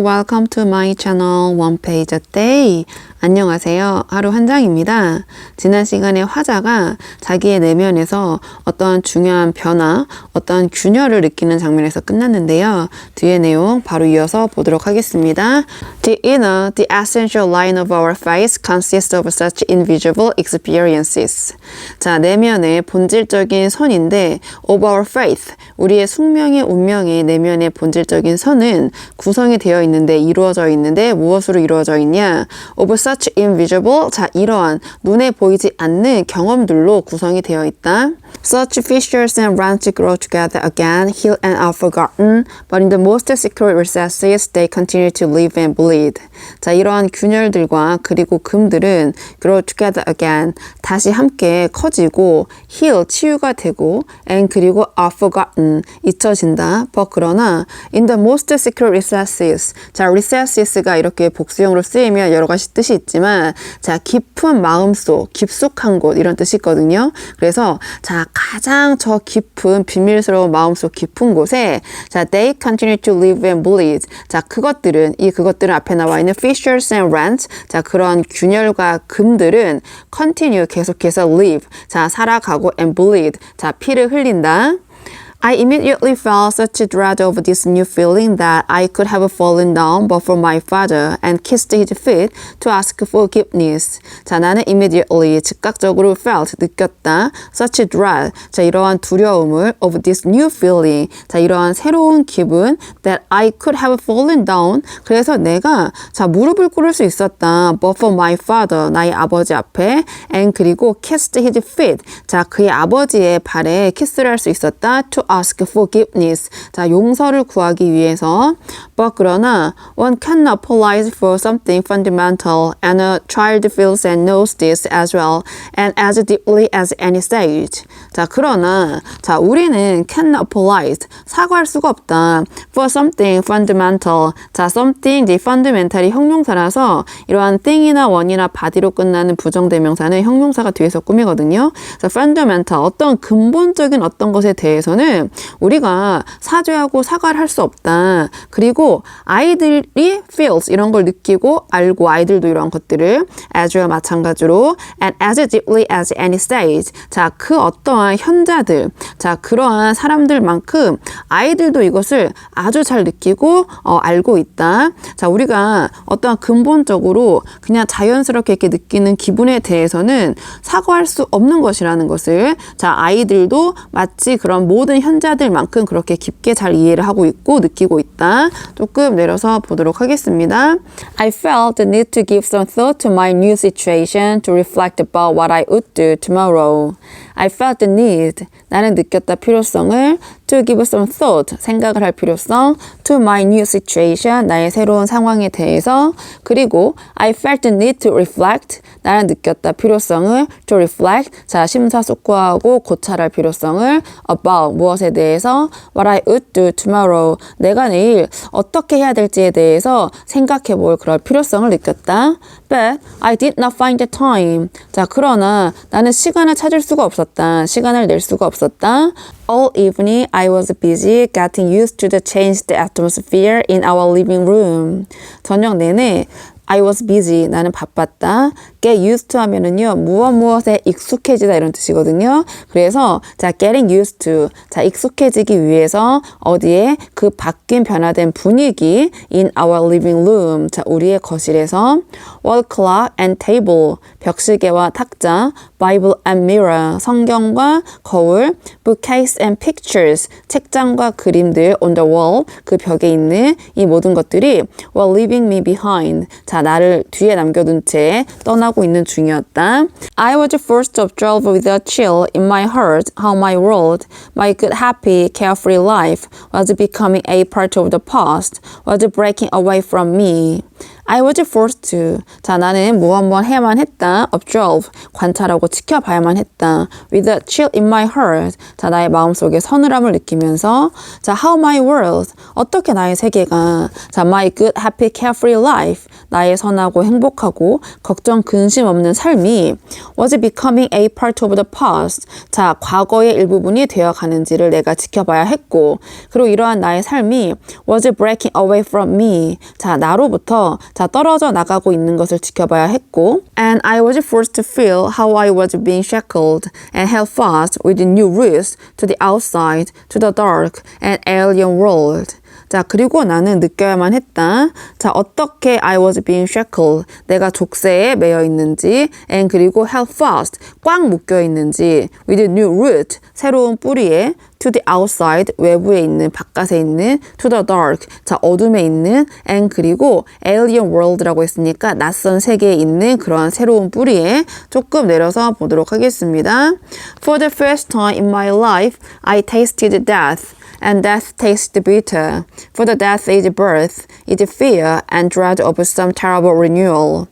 welcome to my channel One Page a Day. 안녕하세요. 하루 한 장입니다. 지난 시간에 화자가 자기의 내면에서 어떤 중요한 변화, 어떤 균열을 느끼는 장면에서 끝났는데요. 뒤에 내용 바로 이어서 보도록 하겠습니다. The inner, the essential line of our face consists of such invisible experiences. 자, 내면의 본질적인 선인데 of our faith, 우리의 숙명의 운명의 내면의 본질적인 선은 구성이 되어 있는데 이루어져 있는데 무엇으로 이루어져 있냐? of such invisible 자 이러한 눈에 보이지 않는 경험들로 구성이 되어 있다. Such fissures and rents grow together again, healed and are forgotten, but in the most secret recesses they continue to live and bleed. 자 이러한 균열들과 그리고 금들은 grow together again 다시 함께 커지고 heal 치유가 되고 and 그리고 are forgotten 잊혀진다. but 그러나 in the most secret recesses 자 recesses가 이렇게 복수형으로 쓰이면 여러 가지 뜻이 있지만 자 깊은 마음속 깊숙한 곳 이런 뜻이 있거든요. 그래서 자 가장 저 깊은 비밀스러운 마음속 깊은 곳에 자 they continue to live and bleed 자 그것들은 이 그것들은 앞에 나와 있는 fissures and rents 자 그런 균열과 금들은 continue 계속해서 live 자 살아가고 and bleed 자 피를 흘린다. I immediately felt such a dread of this new feeling that I could have fallen down but for my father and kissed his feet to ask forgiveness. 자, 나는 immediately 즉각적으로 felt 느꼈다. such a dread. 자, 이러한 두려움을 of this new feeling. 자, 이러한 새로운 기분 that I could have fallen down. 그래서 내가 자, 무릎을 꿇을 수 있었다. but for my father. 나의 아버지 앞에 and 그리고 kissed his feet. 자, 그의 아버지의 발에 키스를 할 수 있었다. to ask forgiveness. 자, 용서를 구하기 위해서. But 그러나 one cannot apologize for something fundamental and a child feels and knows this as well and as deeply as any sage. 자, 그러나 자, 우리는 cannot apologize. 사과할 수가 없다. for something fundamental. 자, something 이제 fundamental이 형용사라서 이러한 thing이나 원이나 body로 끝나는 부정대명사는 형용사가 뒤에서 꾸미거든요. 자, fundamental 어떤 근본적인 어떤 것에 대해서는 우리가 사죄하고 사과를 할 수 없다. 그리고 아이들이 feels 이런 걸 느끼고 알고 아이들도 이러한 것들을 as와 마찬가지로 and as deeply as any stage. 자, 그 어떠한 현자들, 자, 그러한 사람들만큼 아이들도 이것을 아주 잘 느끼고 어, 알고 있다. 자, 우리가 어떠한 근본적으로 그냥 자연스럽게 이렇게 느끼는 기분에 대해서는 사과할 수 없는 것이라는 것을 자, 아이들도 마치 그런 모든 현 자들만큼 그렇게 깊게 잘 이해를 하고 있고 느끼고 있다. 조금 내려서 보도록 하겠습니다. I felt the need to give some thought to my new situation to reflect about what I would do tomorrow. I felt the need. 나는 느꼈다 필요성을 to give some thought. 생각을 할 필요성 to my new situation. 나의 새로운 상황에 대해서 그리고 I felt the need to reflect. 나는 느꼈다 필요성을 to reflect. 자, 심사숙고하고 고찰할 필요성을 about 무엇에 대해서 what I would do tomorrow. 내가 내일 어떻게 해야 될지에 대해서 생각해 볼 그럴 필요성을 느꼈다. But I did not find the time. 자, 그러나 나는 시간을 찾을 수가 없었다. 시간을 낼 수가 없었다. All evening I was busy getting used to the changed atmosphere in our living room. 저녁 내내 I was busy. 나는 바빴다. Get used to 하면은요, 무엇 무엇에 익숙해지다 이런 뜻이거든요. 그래서, 자, getting used to. 자, 익숙해지기 위해서 어디에 그 바뀐 변화된 분위기 in our living room. 자, 우리의 거실에서 wall clock and table. 벽시계와 탁자, Bible and mirror. 성경과 거울, bookcase and pictures. 책장과 그림들 on the wall. 그 벽에 있는 이 모든 것들이 were leaving me behind. 자, 나를 뒤에 남겨둔 채 떠나고 있는 중이었다. I was forced to observe with a chill in my heart how my world, my good, happy, carefree life was becoming a part of the past, was breaking away from me. I was forced to. 자, 나는 뭐 해야만 했다. observe. 관찰하고 지켜봐야만 했다. with a chill in my heart. 자, 나의 마음속에 서늘함을 느끼면서 자, how my world. 어떻게 나의 세계가 자, my good, happy, carefree life. 나의 선하고 행복하고 걱정 근심 없는 삶이 was becoming a part of the past. 자, 과거의 일부분이 되어 가는지를 내가 지켜봐야 했고 그리고 이러한 나의 삶이 was breaking away from me. 자, 나로부터 자, 떨어져 나가고 있는 것을 지켜봐야 했고 and I was forced to feel how I was being shackled and held fast with new roots to the outside, to the dark and alien world. 자, 그리고 나는 느껴야만 했다. 자, 어떻게 I was being shackled. 내가 족쇄에 매여 있는지, and 그리고 held fast. 꽉 묶여 있는지, with new root. 새로운 뿌리에, to the outside. 외부에 있는, 바깥에 있는, to the dark. 자, 어둠에 있는, and 그리고 alien world라고 했으니까 낯선 세계에 있는 그러한 새로운 뿌리에 조금 내려서 보도록 하겠습니다. For the first time in my life, I tasted death. And death tastes bitter. For the death is birth, is fear and dread of some terrible renewal.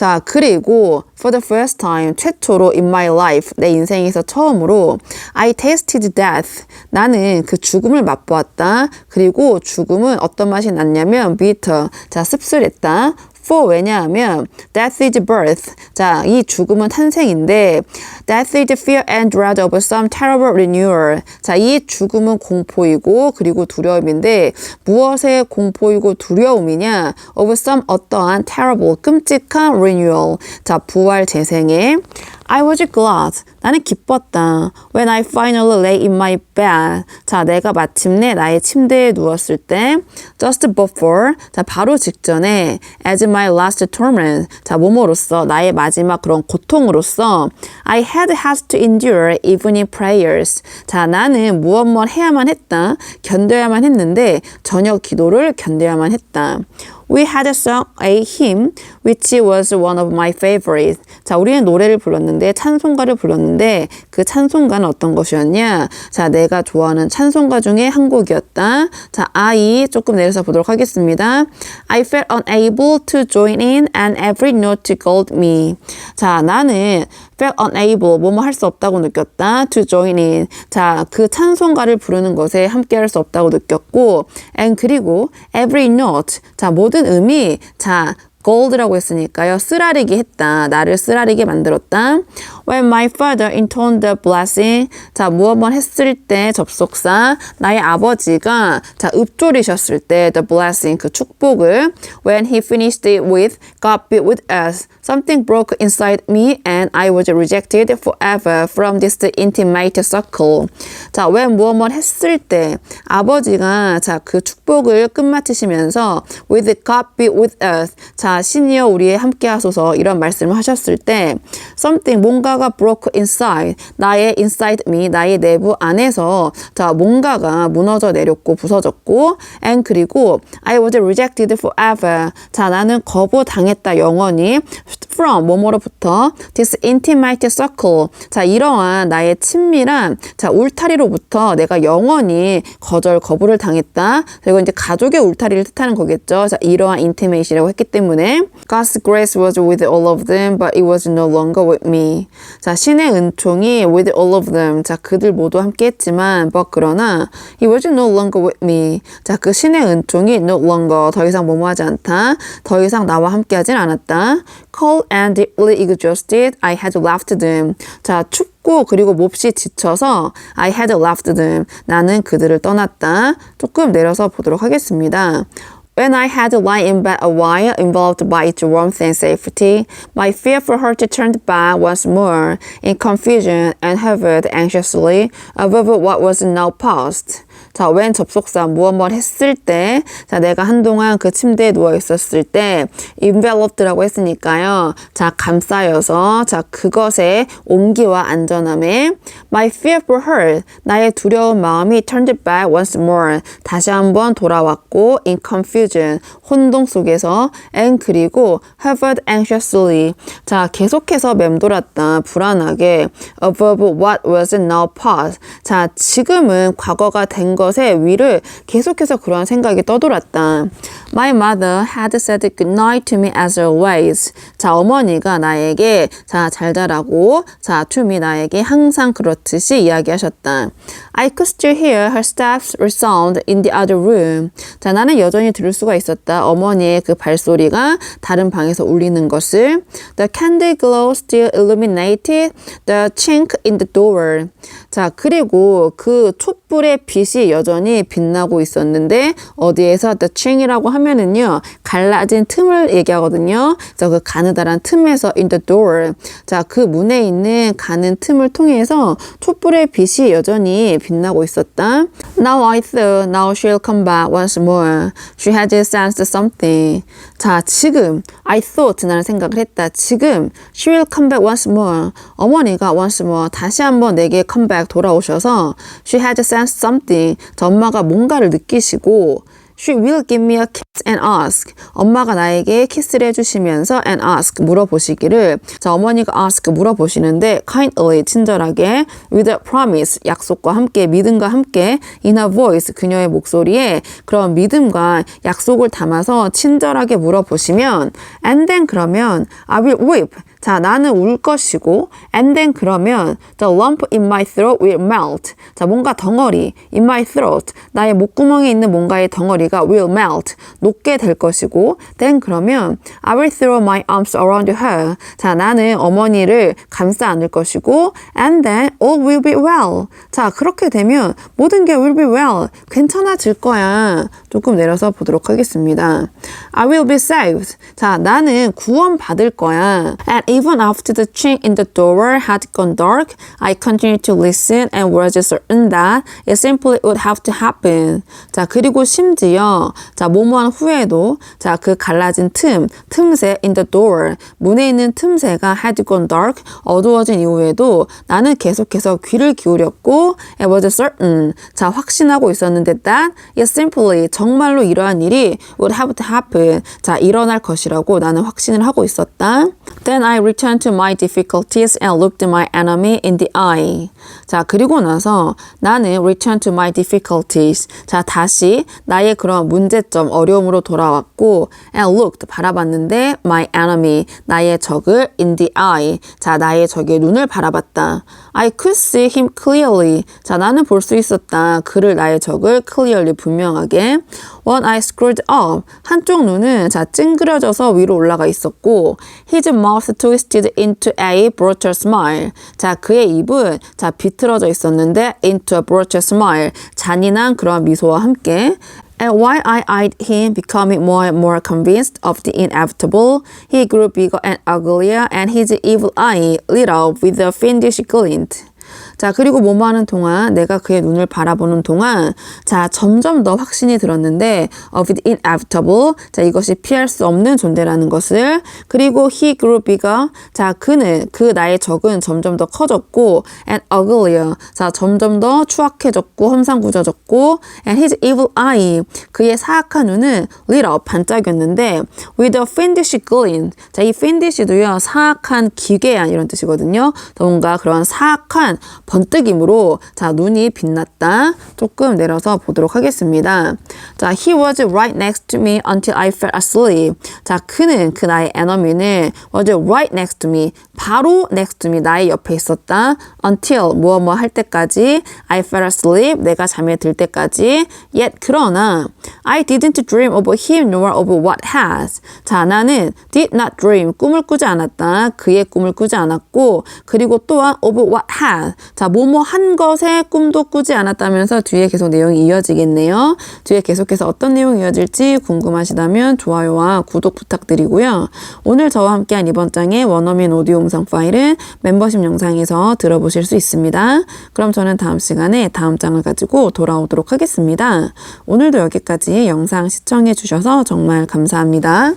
자, 그리고 for the first time, 최초로 in my life, 내 인생에서 처음으로 I tasted death. 나는 그 죽음을 맛보았다. 그리고 죽음은 어떤 맛이 났냐면 bitter. 자, 씁쓸했다. For 왜냐하면 death is birth. 자, 이 죽음은 탄생인데 death is fear and dread of some terrible renewal. 자, 이 죽음은 공포이고 그리고 두려움인데 무엇의 공포이고 두려움이냐? of some 어떠한 terrible 끔찍한 renewal. 자, 부활 재생에 I was glad. 나는 기뻤다. When I finally lay in my bed. 자, 내가 마침내 나의 침대에 누웠을 때. Just before. 자, 바로 직전에. As my last torment. 자, 몸으로써 나의 마지막 그런 고통으로서. I had had to endure evening prayers. 자, 나는 무엇 뭐 해야만 했다. 견뎌야만 했는데 저녁 기도를 견뎌야만 했다. We had sung a hymn which was one of my favorites. 자, 우리는 노래를 불렀는데 찬송가를 불렀 는데 그 찬송가는 어떤 것이었냐? 자, 내가 좋아하는 찬송가 중에 한 곡이었다. 자, I 조금 내려서 보도록 하겠습니다. I felt unable to join in and every note called me. 자, 나는 felt unable 뭐뭐 할 수 없다고 느꼈다. to join in. 자, 그 찬송가를 부르는 것에 함께 할 수 없다고 느꼈고 and 그리고 every note. 자, 모든 음이 자, gold라고 했으니까요. 쓰라리게 했다. 나를 쓰라리게 만들었다. When my father intoned the blessing. 자, 무엇만 했을 때 접속사. 나의 아버지가 자, 읊조리셨을 때 the blessing 그 축복을 when he finished it with God be with us. Something broke inside me and I was rejected forever from this intimate circle. 자, when 무엇만 했을 때 아버지가 자, 그 축복을 끝마치시면서 with God be with us. 자, 신이여 우리의 함께 하소서 이런 말씀을 하셨을 때 something 뭔가가 broke inside 나의 inside me 나의 내부 안에서 자, 뭔가가 무너져 내렸고 부서졌고 and 그리고 I was rejected forever. 자, 나는 거부당했다 영원히 from 뭐뭐로부터 this intimate circle. 자, 이러한 나의 친밀한 자, 울타리로부터 내가 영원히 거절 거부를 당했다. 그리고 이제 가족의 울타리를 뜻하는 거겠죠. 자, 이러한 intimate이라고 했기 때문에 God's grace was with all of them, but it was no longer with me. 자, 신의 은총이 with all of them. 자, 그들 모두 함께 했지만 but 그러나 it was no longer with me. 자, 그 신의 은총이 no longer 더 이상 뭐뭐하지 않다. 더 이상 나와 함께 하진 않았다. Cold and deeply exhausted, I had left them. 자, 춥고 그리고 몹시 지쳐서 I had left them. 나는 그들을 떠났다. 조금 내려서 보도록 하겠습니다. When I had lie in bed a while, enveloped by its warmth and safety, my fear for her to turn back once more, in confusion and hovered anxiously over what was now past. 자, when 접속사 무엇 뭘 했을 때, 자, 내가 한동안 그 침대에 누워 있었을 때, enveloped라고 했으니까요. 자, 감싸여서, 자, 그것의 온기와 안전함에, my fear for her, 나의 두려운 마음이 turned back once more, 다시 한번 돌아왔고, in confusion, 혼동 속에서, and 그리고 hovered anxiously, 자, 계속해서 맴돌았다, 불안하게, above what was now past, 자, 지금은 과거가 된 것에 위를 계속해서 그러한 생각이 떠돌았다. My mother had said good night to me as always. 자, 어머니가 나에게 자, 잘 자라고 자, to me 나에게 항상 그렇듯이 이야기하셨다. I could still hear her steps resound in the other room. 자, 나는 여전히 들을 수가 있었다. 어머니의 그 발소리가 다른 방에서 울리는 것을. The candle glow still illuminated the chink in the door. 자, 그리고 그 촛 불의 빛이 여전히 빛나고 있었는데 어디에서 the chink이라고 하면은요. 갈라진 틈을 얘기하거든요. 그래서 그 가느다란 틈에서 in the door. 자, 그 문에 있는 가는 틈을 통해서 촛불의 빛이 여전히 빛나고 있었다. Now I thought now she'll come back once more. She had sensed something. 자, 지금 I thought 나는 생각을 했다. 지금 she will come back once more. 어머니가 once more 다시 한번 내게 come back 돌아오셔서 she had sensed something. 저 엄마가 뭔가를 느끼시고 She will give me a kiss and ask. 엄마가 나에게 키스를 해주시면서 and ask 물어보시기를 자 어머니가 ask 물어보시는데 kindly 친절하게 with a promise 약속과 함께 믿음과 함께 in a voice 그녀의 목소리에 그런 믿음과 약속을 담아서 친절하게 물어보시면 and then 그러면 I will weep 자, 나는 울 것이고, and then 그러면 the lump in my throat will melt. 자, 뭔가 덩어리 in my throat. 나의 목구멍에 있는 뭔가의 덩어리가 will melt. 녹게 될 것이고, then 그러면 I will throw my arms around her. 자, 나는 어머니를 감싸 안을 것이고, and then all will be well. 자, 그렇게 되면 모든 게 will be well. 괜찮아질 거야. 조금 내려서 보도록 하겠습니다. I will be saved. 자, 나는 구원 받을 거야. And even after the chink in the door had gone dark, I continued to listen and was certain that it simply would have to happen. 자, 그리고 심지어 자, 모모한 후에도 자, 그 갈라진 틈, 틈새 in the door, 문에 있는 틈새가 had gone dark, 어두워진 이후에도 나는 계속해서 귀를 기울였고 it was certain, 자, 확신하고 있었는데 that it simply 정말로 이러한 일이 would have to happen, 자, 일어날 것이라고 나는 확신을 하고 있었다. Then I returned to my difficulties and looked my enemy in the eye. 자, 그리고 나서 나는 return to my difficulties. 자, 다시 나의 그런 문제점, 어려움으로 돌아왔고 and looked 바라봤는데 my enemy, 나의 적을 in the eye. 자, 나의 적의 눈을 바라봤다. I could see him clearly. 자, 나는 볼 수 있었다. 그를 나의 적을 clearly 분명하게. One eye screwed up. 한쪽 눈은 자, 찡그려져서 위로 올라가 있었고 his mouth twisted into a brutal smile. 자, 그의 입은 자, 비틀어져 있었는데 into a brutal smile. 잔인한 그런 미소와 함께 And while I eyed him, becoming more and more convinced of the inevitable, he grew bigger and uglier, and his evil eye lit up with a fiendish glint. 자, 그리고 뭐뭐 하는 동안 내가 그의 눈을 바라보는 동안 자, 점점 더 확신이 들었는데 of the inevitable. 자, 이것이 피할 수 없는 존재라는 것을 그리고 he grew bigger. 자, 그는 그 나의 적은 점점 더 커졌고 and uglier. 자, 점점 더 추악해졌고 험상궂어졌고 and his evil eye. 그의 사악한 눈은 lit up 반짝였는데 with a fiendish glint. 자, 이 fiendish도요. 사악한 기괴한 이런 뜻이거든요. 뭔가 그런 사악한 번뜩임으로 자 눈이 빛났다. 조금 내려서 보도록 하겠습니다. 자, he was right next to me until I fell asleep. 자, 그는 그 나의 에너미는 was right next to me. 바로 next to me 나의 옆에 있었다. until 무엇 뭐할 때까지 I fell asleep. 내가 잠에 들 때까지. Yet 그러나 I didn't dream of him nor of what has. 자, 나는 did not dream 꿈을 꾸지 않았다. 그의 꿈을 꾸지 않았고 그리고 또한 of what has. 자, 뭐뭐 한 것에 꿈도 꾸지 않았다면서 뒤에 계속 내용이 이어지겠네요. 뒤에 계속해서 어떤 내용이 이어질지 궁금하시다면 좋아요와 구독 부탁드리고요. 오늘 저와 함께한 이번 장의 원어민 오디오 음성 파일은 멤버십 영상에서 들어보실 수 있습니다. 그럼 저는 다음 시간에 다음 장을 가지고 돌아오도록 하겠습니다. 오늘도 여기까지 영상 시청해 주셔서 정말 감사합니다.